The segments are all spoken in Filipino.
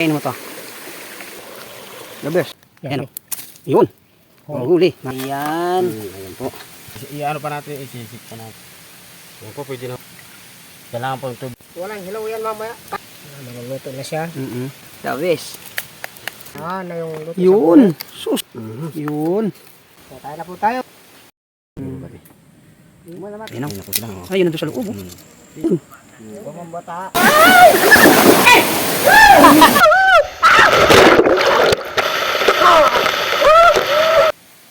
Ayun mo to. The best. Yan. Yun. Oh. Oh, huli. Ayan. Ayan po. I-ano pa natin, isisip pa natin. Yan po, pwede na. Kailangan po tubig. Walang hilaw yan mamaya. Ah, nagluto na siya. Mm -mm. The best. Ah, na yung luto Yun. Sus. Yun. sa buhay. Tayo na po tayo. Ayun o. Ayun nandun sa loob. Oh. Bumang bata.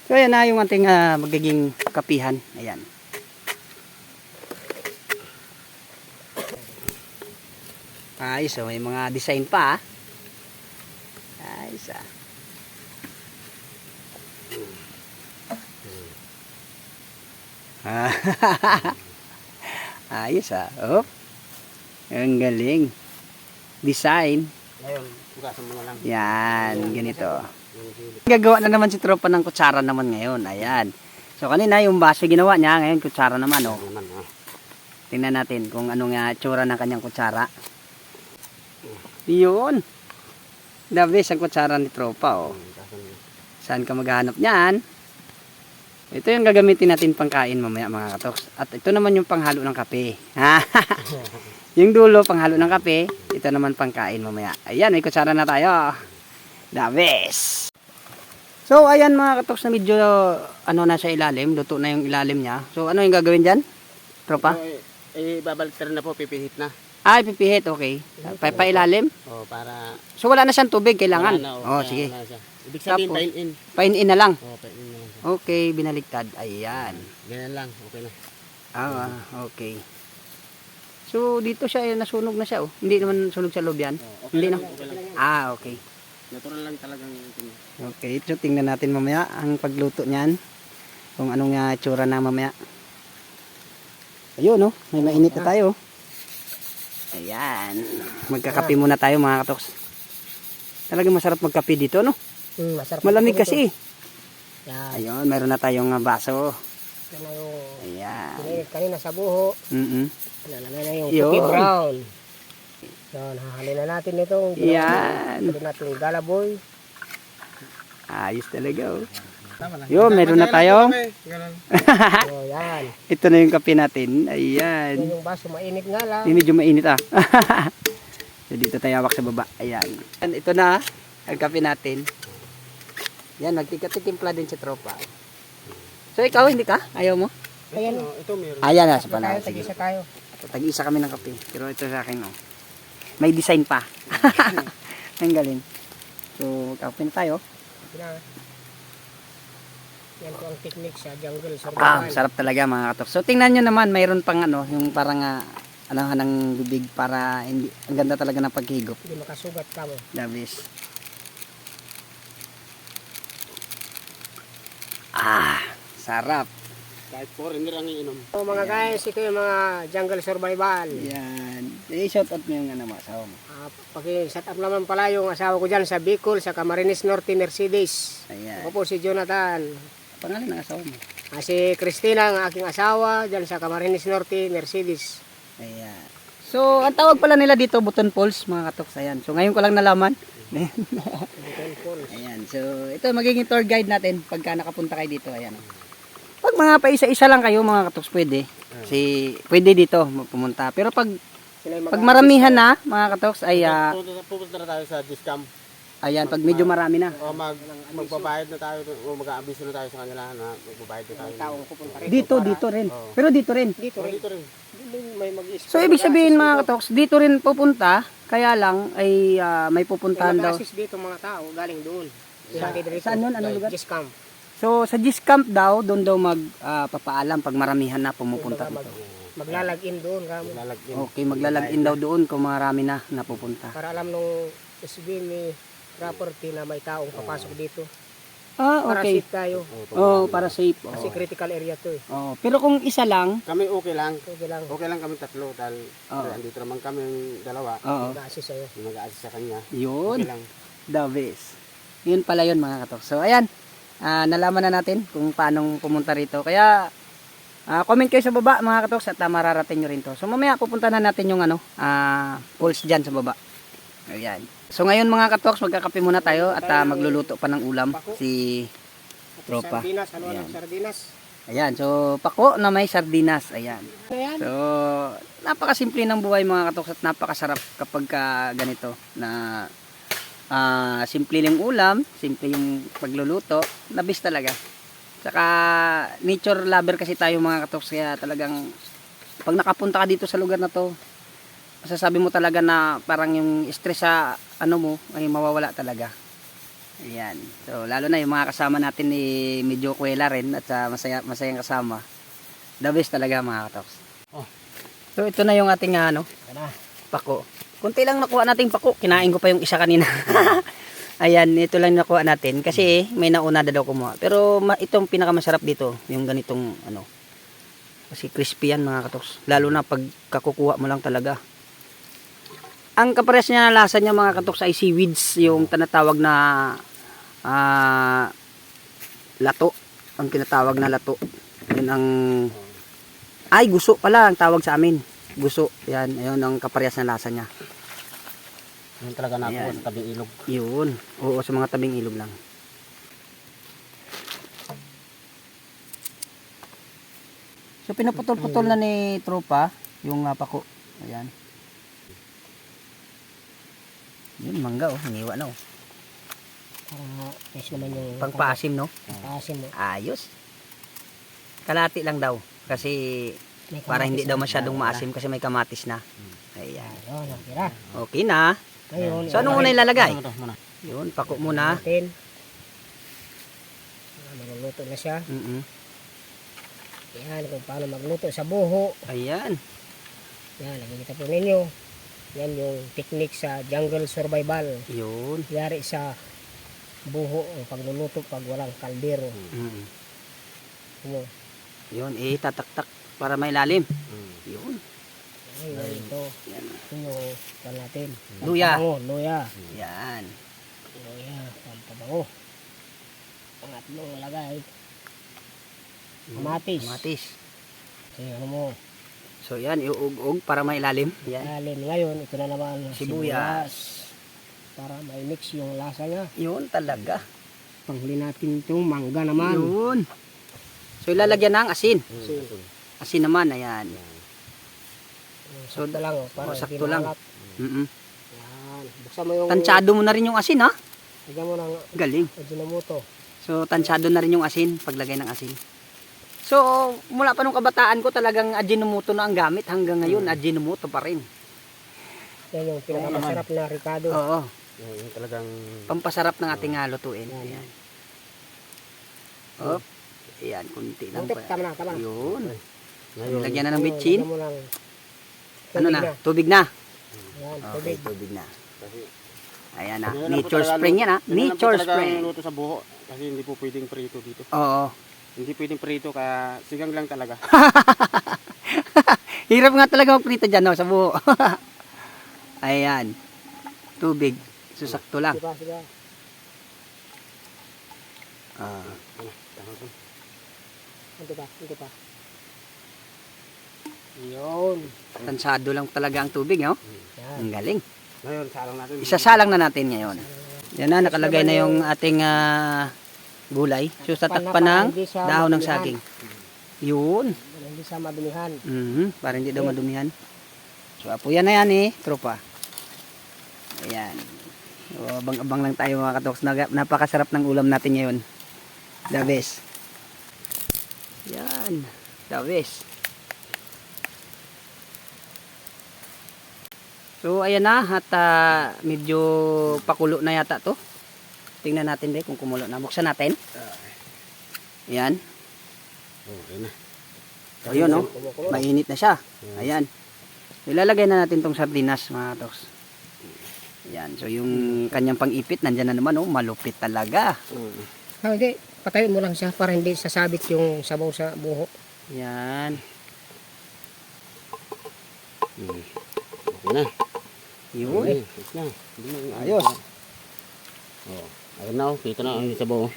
So ayan na yung ating ah, magiging kapihan. Ayan. Ayos may mga design pa. Ayos. Ah, Ayos ah. Oh. Ang galing. Design. Ngayon, hugasan mo na lang. Yan, ganito. Gagawa na naman si tropa ng kutsara naman ngayon. Ayan. So kanina yung baso ginawa niya, ngayon kutsara naman oh. Naman, ah. Tingnan natin kung anong nga tsura ng kanyang kutsara. Yun. The best ang kutsara ni tropa oh. Mo. Saan ka maghahanap niyan? Ito yung gagamitin natin pangkain mamaya mga katoks. At ito naman yung panghalo ng kape. yung dulo panghalo ng kape. Ito naman pangkain mamaya. Ayan, may kutsara na tayo. The best. So, ayan mga katoks na medyo ano na sa ilalim. Luto na yung ilalim niya. So, ano yung gagawin dyan? Tropa? So, eh, eh, na po, pipihit na. Ay, pipihit. Okay. Pa, pa ilalim. Oh, para... So, wala na siyang tubig. Kailangan. Wala na, Oh, sige. wala siya. Ibig sabihin, Tapos? pain in. Pain in na lang. Oh, pain in na lang siya. Okay, binaligtad. Ayan. Ganyan lang, okay na. Ah, okay. So, dito siya, eh, nasunog na siya, oh. Hindi naman sunog sa loob yan. Oh, Hindi lang, na. Okay lang. Ah, okay. Natural lang talagang ito. Okay, so tingnan natin mamaya ang pagluto niyan. Kung anong uh, tsura na mamaya. Ayun, no? May mainit na tayo. Ayan. Magkakape muna tayo, mga katoks. Talagang masarap magkape dito, no? Mm, masarap. Malamig kasi. Yan. Ayun, meron na tayong ah, baso. Na yung Ayan. kanina sa buho. Mm Nalamay na yung Yun. cookie brown. Yan, hahalin na natin itong Yan. Ito natin galaboy. Ayos talaga, oh. Yun, meron na tayo. So, yan. Ito na yung kape natin. Yan Ayan. yung baso, mainit nga lang. Hindi medyo mainit ah. so dito tayo hawak sa baba. Ayan. Ayan, Ito na ang kape natin. Yan, magtikatimpla din si tropa. So ikaw, hindi ka? Ayaw mo? Ayan. Ito meron. Ayan na, sa Tayo, panahon. Sige. tag-isa tayo. Tag-isa kami ng kape. Pero ito sa akin, oh. May design pa. ang galing. So, kape na tayo. Yan. Po ang technique sa jungle Ah, survival. sarap talaga mga katok. So, tingnan nyo naman, mayroon pang ano, yung parang, ah, ano, ng bibig para hindi, ang ganda talaga ng paghigop. Hindi makasugat ka mo. Davis. Ah, sarap. Kahit foreigner ang iinom. So mga guys, ito yung mga jungle survival. Yan. Eh, shout out mo yung ano, asawa mo. Uh, Paki-set up naman pala yung asawa ko dyan sa Bicol, sa Camarines Norte, Mercedes. Ayan. Ako po si Jonathan. Pangalan ng asawa mo. Ah, si Christina, ang aking asawa, dyan sa Camarines Norte, Mercedes. Ayan. So, ang tawag pala nila dito, Buton Falls, mga katoks. Ayan. So, ngayon ko lang nalaman. Buton Falls. Ayan. So, ito magiging tour guide natin pagka nakapunta kayo dito. Ayan. Pag mga paisa-isa lang kayo, mga katoks, pwede. Si, pwede dito pumunta. Pero pag, pag maramihan na, mga katoks, ay, ah, Pupunta- na tayo sa discount. ayan, pag medyo marami na. O mag, magbabayad na tayo, o mag-aabiso na tayo sa kanila na magbabayad na tayo. taong pupunta rito. Dito, dito rin. Pero dito rin. Dito rin. Dito rin. May mag So, ibig sabihin mga katoks, dito rin pupunta, kaya lang ay ah, may pupuntahan May daw. mag-assist dito mga tao, galing doon. Sa, Saan yun? Anong lugar? Camp. So, sa Camp daw, doon daw magpapaalam pag maramihan na pumupunta Mag, dito. maglalag-in doon kamo. Lalagyan. Okay, maglalag-in daw doon kung marami na napupunta. Para alam nung SBM property na may taong papasok dito. Ah, Para okay. safe tayo. Oh, para safe. Kasi Oh. critical area to eh. Oh, pero kung isa lang, Kami okay lang. Okay lang. Okay lang kami tatlo dahil dahil andito naman kami yung dalawa. oo, Mag-assist sa'yo. Mag-assist sa kanya. yun, Okay lang. the best. Yun pala yun mga katok. So, ayan, ah, nalaman na natin kung paano pumunta rito. Kaya, ah, comment kayo sa baba mga katok at ah, mararating nyo rin to. So, mamaya pupunta na natin yung ano, ah, pulse dyan sa baba. Ayan. So ngayon mga katoks, magkakape muna tayo at ah, magluluto pa ng ulam si Tropa. Ano Ayan. Ayan, so pako na may sardinas. Ayan. Ayan. So, napakasimple ng buhay mga katoks at napakasarap kapag ka ganito na ah, simple yung ulam, simple yung pagluluto, nabis talaga. Saka nature lover kasi tayo mga katoks kaya talagang pag nakapunta ka dito sa lugar na to, masasabi mo talaga na parang yung stress sa ano mo ay mawawala talaga. Ayan. So, lalo na yung mga kasama natin ni medyo kwela rin at sa masaya, masayang kasama. The best talaga mga katoks. Oh. So, ito na yung ating ano, Yan na. pako. Kunti lang nakuha nating pako. Kinain ko pa yung isa kanina. Ayan, ito lang nakuha natin. Kasi may nauna na daw kumuha. Pero ma- itong pinakamasarap dito, yung ganitong ano. Kasi crispy yan mga katoks. Lalo na pag kakukuha mo lang talaga. Ang kapares niya na lasa niya mga katoks ay seaweeds. Yung tinatawag na ah, lato. Ang tinatawag na lato. Yun ang ay guso pala ang tawag sa amin. Guso. Yan, ayun ang kaparehas na lasa niya. Yun talaga nakuha sa tabing ilog. Yun. Oo, sa mga tabing ilog lang. So pinuputol-putol na ni tropa yung uh, pako. Ayan. Yun, mangga oh. Hiniwa na oh. Para yes naman yung Pagpaasim no? paasim mo. Ayos. Kalati lang daw. Kasi May para hindi daw masyadong maasim kasi may kamatis na. Ayan. Ayun, natira. Okay na. Ngayon, So ano muna ilalagay? Yun, pako muna. Natin. Ah, Maluluto na siya. Mm Yan kung paano magluto sa buho. Ayan. Yan, nakikita po ninyo. Yan yung technique sa jungle survival. Yun. Yari sa buho ang pagluluto pag walang kaldero. Mm. Mo. Yun, eh, tatak-tak para may lalim. Yun. Ayun, ito. Yan. Ito yung pan natin. Luya. Luya. Yan. Luya, pampabango. Pangatlong lagay. Kamatis. Kamatis. Kaya ano mo, So yan, iuug-ug para may lalim. Yan. lalim ngayon, ito na naman Sibuyas. Para may mix yung lasa niya. Yun talaga. Panghuli natin itong mangga naman. Yun. So ilalagyan ng asin. Kasi, Asin naman, ayan. so, sakto lang, oh, para oh, sakto lang. maalat. Mm Yan. Buksan mo yung... Tansyado mo na rin yung asin, ha? Lagyan mo ng Galing. Ajinomoto. So, tansyado na rin yung asin, paglagay ng asin. So, mula pa nung kabataan ko talagang Ajinomoto na ang gamit. Hanggang ngayon, Ajinomoto pa rin. Yan yung pinakamasarap na ricado. Oo. Yun, yun talagang Pampasarap ng ating uh, lutuin. Yan. Ayan. Op. Ayan, kunti lang tama na, tama na. Yun. Ngayon. Lagyan na ng Ano, bitchin. Ano tubig na? Tubig na. Yan, Okay, tubig. tubig na. Kasi, Ayan na. Po Nature spring yan ha. po Nature talaga spring. luto sa buho. Kasi hindi po pwedeng prito dito. Oo. Hindi pwedeng prito kaya sigang lang talaga. Hirap nga talaga magprito dyan no, sa buho. Ayan. Tubig. Susakto lang. Diba, diba? Ah. Hindi pa, hindi pa. Yun. tansado lang talaga ang tubig, no? Yan. Ang galing. Ngayon, salang natin. Isasalang na natin ngayon. Yan na, nakalagay na yung ating ah, gulay. So, tatakpan ng dahon ng saging. Yun. Hindi siya madumihan. Mhm, para hindi daw madumihan. So, apo yan na yan eh, tropa. Ayan. So, abang-abang lang tayo mga katoks. Napakasarap ng ulam natin ngayon. The best. Yan. The best. So, ayan na. At ah, medyo pakulo na yata to. Tingnan natin be kung kumulo na. Buksan natin. Ayan. Oh, ayun na. So, yun? Kumukulo. Mainit na siya. Ayan. Ilalagay na natin tong sardinas, mga toks. Ayan. So, yung kanyang pang-ipit, nandyan na naman, oh. Malupit talaga. Ah, hindi. Patayin mo lang siya para hindi sasabit yung sabaw sa buho. Ayan. Okay na. Yun. Okay, ayos. Oh, ayun na, oh. kita na ang sabaw.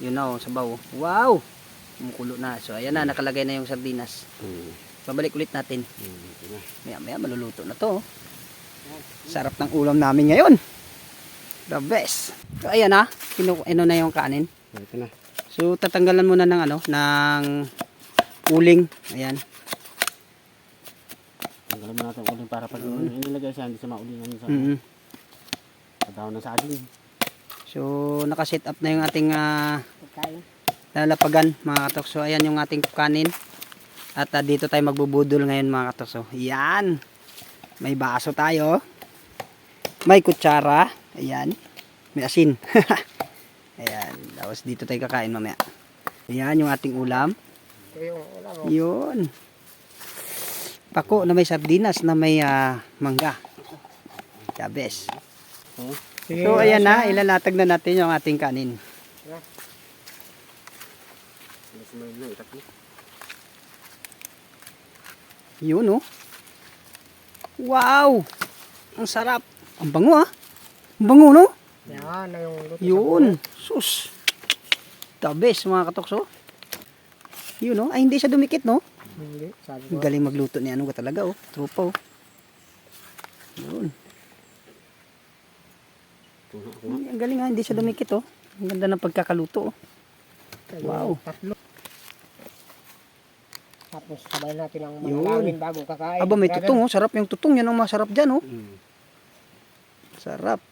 Yun na, oh, sabaw. Wow! Kumukulo na. So, ayan na, nakalagay na yung sardinas. Mm. Pabalik ulit natin. Mm. Na. Maya, maya, maluluto na to. oh. Sarap ng ulam namin ngayon. The best. So ayan na, kinu ano na yung kanin. Ito na. So tatanggalan muna ng ano, ng uling. Ayan. Tanggalin mo natin uling para pag inilagay siya, hindi siya maulingan sa Mhm. sa dahon ng saging. So naka-set up na yung ating ah, Pagkain. lalapagan mga katok. So ayan yung ating kanin. At ah, dito tayo magbubudol ngayon mga katok. So yan. May baso tayo. May kutsara. Ayan. May asin. ayan. Tapos dito tayo kakain mamaya. Ayan yung ating ulam. Ito yung ulam. oh. Yun. Pako na may sardinas na may ah, mangga. The best. So ayan na, ilalatag na natin yung ating kanin. Yun oh. Wow! Ang sarap. Ang bango ah. Ang bango no? Yan na yung luto. Yun. Sus. The best mga katokso. Yun oh. Ay hindi siya dumikit no? Hindi. Sabi ko. galing magluto ni ano ka talaga oh. Tropa oh. Yun. Ang galing ah. Hindi siya dumikit oh. Ang ganda ng pagkakaluto oh. Wow. Tatlo. Tapos sabay natin ang Yun. manalangin bago kakain. Aba may tutong oh. Sarap yung tutong. Yan ang masarap dyan oh. Mm. Sarap.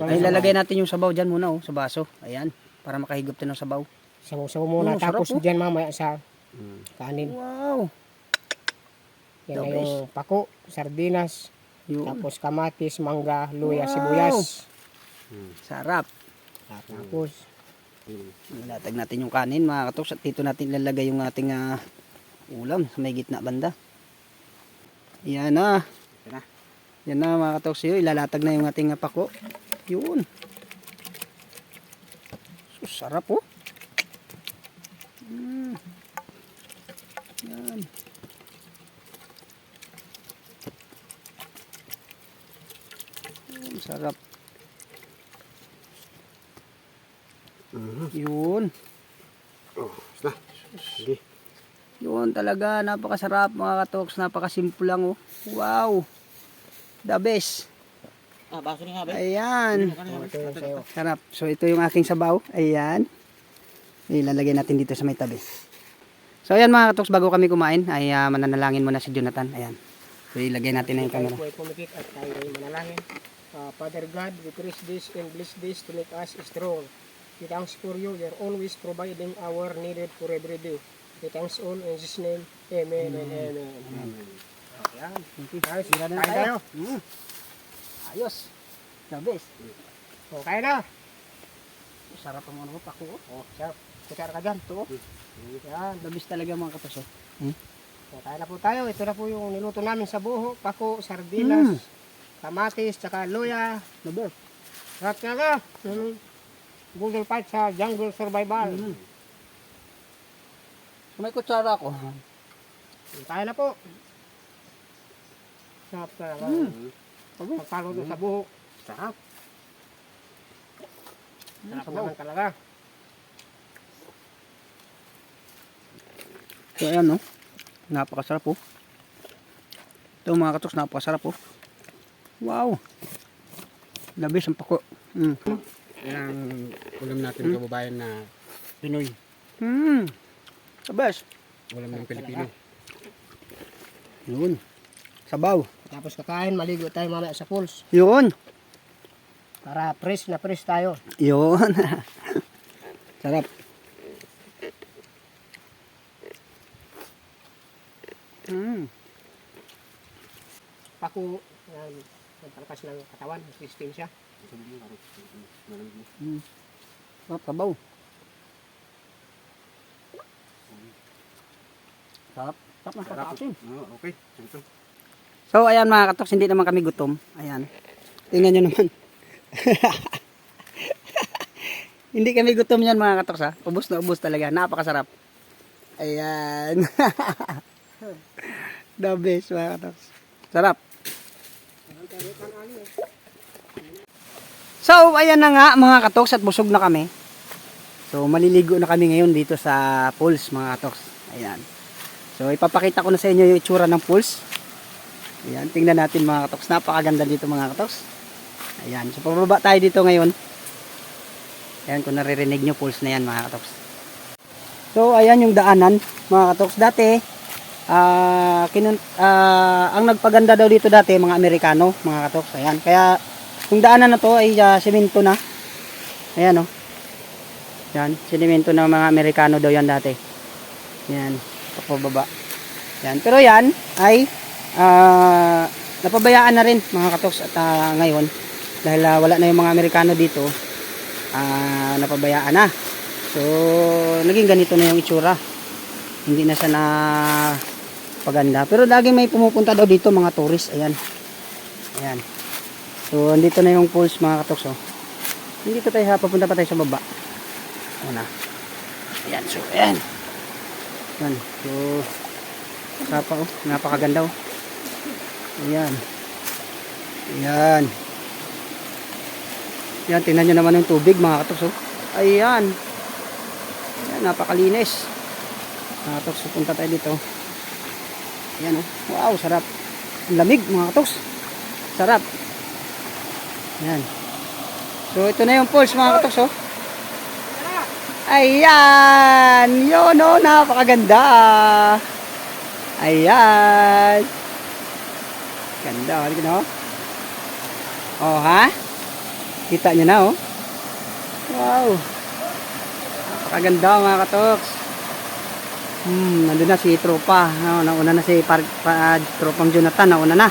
Ay lalagay natin yung sabaw dyan muna oh. Sa baso. Ayan. Para makahigop tayo ng sabaw. Sabaw-sabaw muna. Mm, sarap, Tapos oh. dyan mamaya sa Mm. kanin. Wow. Yan na yung pako, sardinas, Yun. tapos kamatis, mangga, luya, Wow. sibuyas. Sarap. Tapos, Mm. Ilatag natin yung kanin mga katoks at dito natin ilalagay yung ating ah, ulam sa may gitna banda. Yan na. Yan na. Yan na mga katoks yun. Ilalatag na yung ating ah, pako. Yun. So, sarap oh. Mm. Yan. Sarap. Mhm. Yun. Oh, basta. Sige. Yun talaga, napakasarap mga katoks, napakasimple lang oh. Wow. The best. Ah, ni nga ba? Ayan. oh, ito yung sayo. Sarap. So ito yung aking sabaw. Ayan. Ilalagay natin dito sa may tabi. So ayan mga katoks, bago kami kumain, ay ah, mananalangin muna si Jonathan. Ayan. So ilagay natin na yung camera. tayo ay manalangin. Ah, Father God, we praise this and bless this to make us strong. We thanks for you. You're always providing our needed for every day. We thanks all in Jesus' name. Amen and amen. Ayan. Guys, na kain tayo. Mm. Ayos. The best. O, kain na. Sarap ang ano pako. oh. O, sarap. Kutsara ka dyan. Ito. Yan. The best talaga mga katoks. oh. O, kain na po tayo. Ito na po yung niluto namin sa buho. Pako, sardinas, Mm. Kamatis, tsaka luya. The best. Sarap talaga. Mm. Google Fight sa Jungle Survival. Mm. So, may kutsara ako. Kaya na po. Sarap talaga. Mm. Pagkaluto sa buho. Sarap. Sarap naman talaga. So ayan no. Napakasarap oh. Ito mga katoks, napakasarap oh. Wow. Labis ang pako. Mm. Yan ang ulam natin ng kababayan na Pinoy. Mm. The best. Ulam ng Pilipino. Yun. Sabaw. Tapos kakain, maligo tayo mamaya sa pools. Yun. Para fresh na fresh tayo. Yun. Sarap. Mm. Pako, yan, ang palakas ng katawan, resistensya. Sarap sabaw. Sarap. Sarap ng pagkain. Oh, okay. Ito. So ayan mga katoks, hindi naman kami gutom. Ayan. Tingnan nyo naman. hindi kami gutom yan mga katoks ha. Ubus na ubus talaga. Napakasarap. Ayan. The best mga katoks. Sarap. So ayan na nga mga katoks at busog na kami. So maliligo na kami ngayon dito sa pools mga katoks. Ayan. So ipapakita ko na sa inyo yung itsura ng pools. Ayan, tingnan natin mga katoks. Napakaganda dito mga katoks. Ayan, so pababa tayo dito ngayon. Ayan, kung naririnig nyo, pulse na yan mga katoks. So, ayan yung daanan mga katoks. Dati, ah kinun- ah, ang nagpaganda daw dito dati, mga Amerikano, mga katoks. Ayan, kaya yung daanan na to ay uh, semento na. Ayan, oh. Yan, sinimento ng mga Amerikano daw yan dati. Yan, papababa. Yan, pero yan ay ah, napabayaan na rin mga katoks at ah, ngayon dahil ah, wala na yung mga Amerikano dito ah, napabayaan na. So, naging ganito na yung itsura. Hindi na siya na paganda. Pero lagi may pumupunta daw dito mga tourist. Ayan. Ayan. So, andito na yung pools mga katoks. Oh. Dito tayo ha, papunta pa tayo sa baba. Una. Ayan, so, ayan. Ayan, so, Sapa oh, napakaganda oh. Ayan. Ayan. Ayan, tingnan nyo naman yung tubig mga katoks oh. Ayan. Ayan, napakalinis. Mga katoks, punta tayo dito. Ayan oh. Wow, sarap. Ang lamig mga katoks. Sarap. Ayan. So, ito na yung pulse mga katoks oh. Ayan! Yun oh, napakaganda. Ayan. Ganda, oh. Na, oh. Oh, ha? Kita nyo na, oh. Wow. Napakaganda, mga katoks. Hmm, nandun na si Tropa. Oh, nauna na si par, pa, Tropang Jonathan. Nauna na.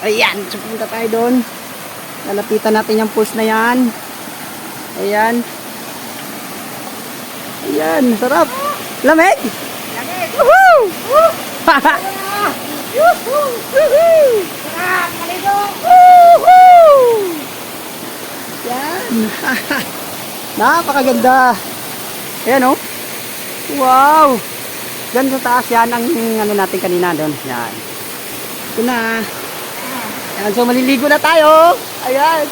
Ayan, so punta tayo doon. Lalapitan natin yung pulse na yan. Ayan. Ayan, sarap. Lamig. Lamig! Woohoo! Yuhu! Woohoo! Sarap! Maligo! Woohoo! Yan. Napakaganda. Ayan oh. Wow. Diyan sa taas yan ang ano natin kanina doon. Yan. Ito na. Yan. So maliligo na tayo. Ayan.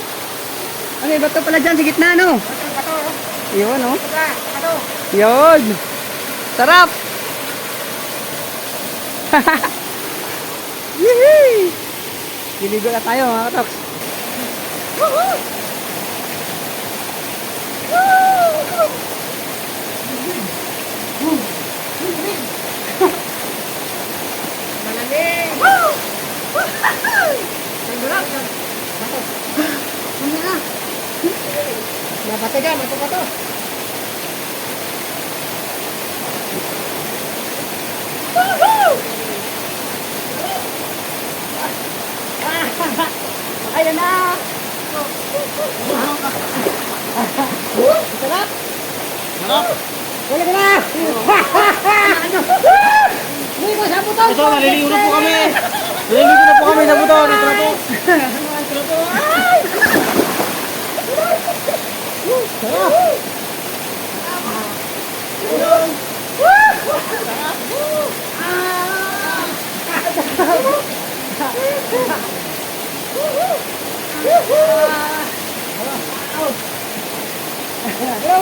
Ano yung bato pala dyan sa gitna no? Bato! Yun oh. Bato! Yun. Sarap. Yehey! Liligo na tayo mga katoks. Malamig! Nandulak! Bato! Na? Nabato dyan, bato! Ayan na! Sarap! Wala ka na! Hindi ko sa butong! Ito, naliligo na po kami. Naliligo na po kami sa buto. Dito na po. Hello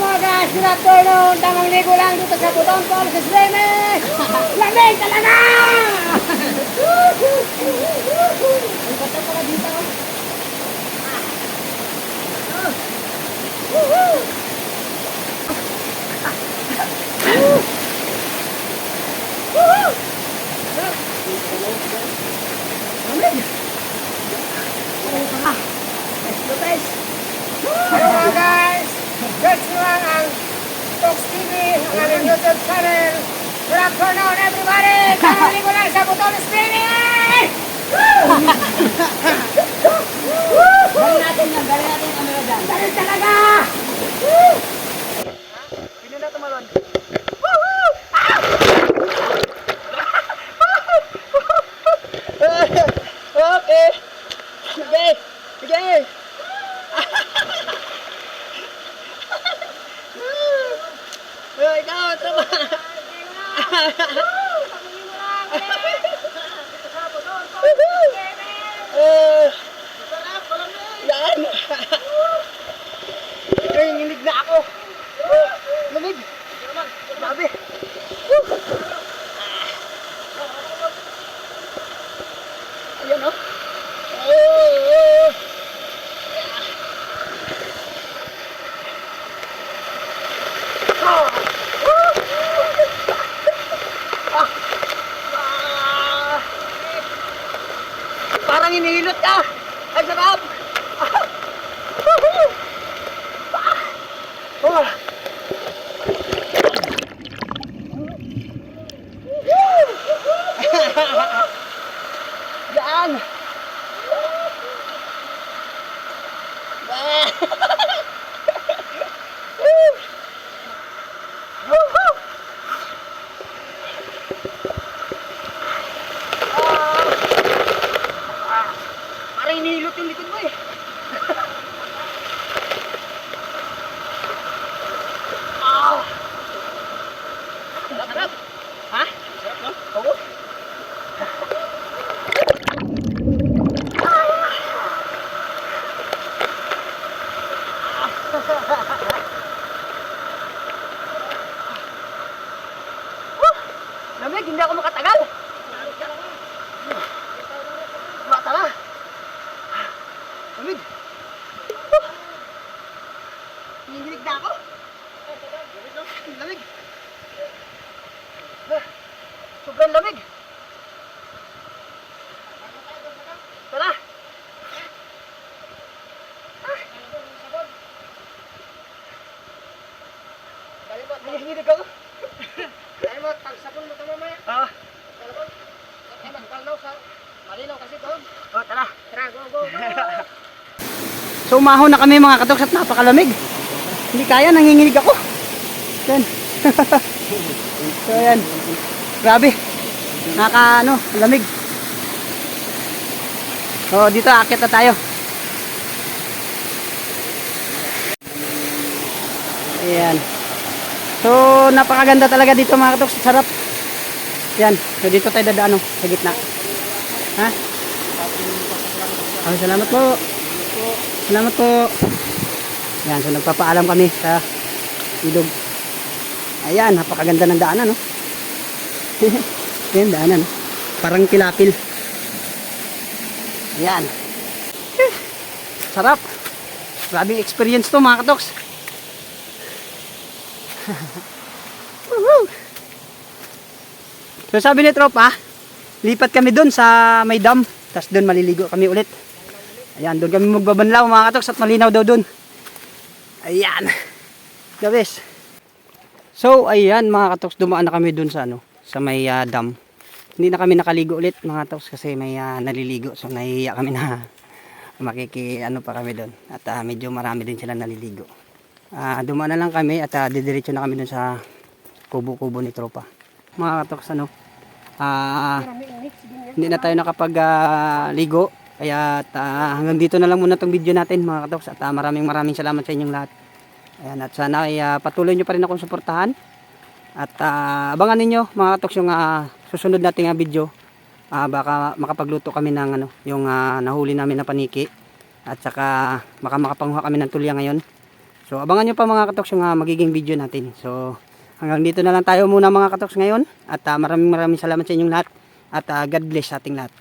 mga guys! Good afternoon! Tamang ligo lang dito sa Butong Falls sa Swimming! Lamig talaga! Ang bato pala dito. Hello guys! Nyo lang ang Talks TV, ang aming YouTube channel. Good afternoon everybody! Tamang ligo lang sa Butong Swimming! Dali natin yan, dali natin yung camera dyan. Dali talaga! Pino na tumalon. Okay. Sige. Sige. Oh, ikaw, tama. Eh, yan. Ay, nginig na ako. Lamig. Grabe. Ah! Ay, sarap! Oh! Yan! Parang hinihilot yung likod mo eh. Ah! Sarap, sarap. Ha? Sarap, no? Oo. Lamig, hindi ako makatagal. Matala. Lamig. Nangihilig na ako. Lamig. Ah, Sobrang lamig. Tara. Nangihilig ako. Dahil mo, tagsapon mo ito mamaya. Ah, Talabon. Ay, magkalnaw sa malinaw kasi doon. oh, tara. Tara, go, go, go. So umahon na kami mga katoks at napakalamig. Hindi kaya, nanginginig ako. Yan. so yan. Grabe. Naka ano, lamig. So dito akit na tayo. Ayan. So napakaganda talaga dito mga katoks. Sarap. Yan. So dito tayo dadaan oh, sa gitna. Ha? Oh, salamat po. Salamat po. Yan, so nagpapaalam kami sa ilog. Ayan, napakaganda ng daanan, no? Ayan, daanan. no? Parang pilapil. Ayan. Sarap. Grabing experience to, mga katoks. So sabi ni Tropa, lipat kami doon sa may dam. Tapos doon maliligo kami ulit. Ayan, doon kami magbabanlaw mga katoks at malinaw daw doon. Ayan. Gabis. So, ayan mga katoks, dumaan na kami doon sa ano, sa may ah, dam. Hindi na kami nakaligo ulit mga katoks kasi may ah, naliligo. So, nahihiya kami na makiki ano pa kami doon. At ah, medyo marami din sila naliligo. Ah, dumaan na lang kami at uh, didiretso na kami doon sa kubo-kubo ni tropa. Mga katoks ano, ah, hindi na tayo nakapag-ligo. Kaya ah, hanggang dito na lang muna tong video natin mga katoks. At ah, maraming maraming salamat sa inyong lahat. Ayan, at sana ay ah, patuloy nyo pa rin akong suportahan. At ah, abangan ninyo mga katoks yung ah, susunod nating ah, video. Ah, baka makapagluto kami ng ano, yung ah, nahuli namin na paniki. At saka baka makapanguha kami ng tulya ngayon. So abangan nyo pa mga katoks yung ah, magiging video natin. So hanggang dito na lang tayo muna mga katoks ngayon. At ah, maraming maraming salamat sa inyong lahat. At ah, God bless sa ating lahat.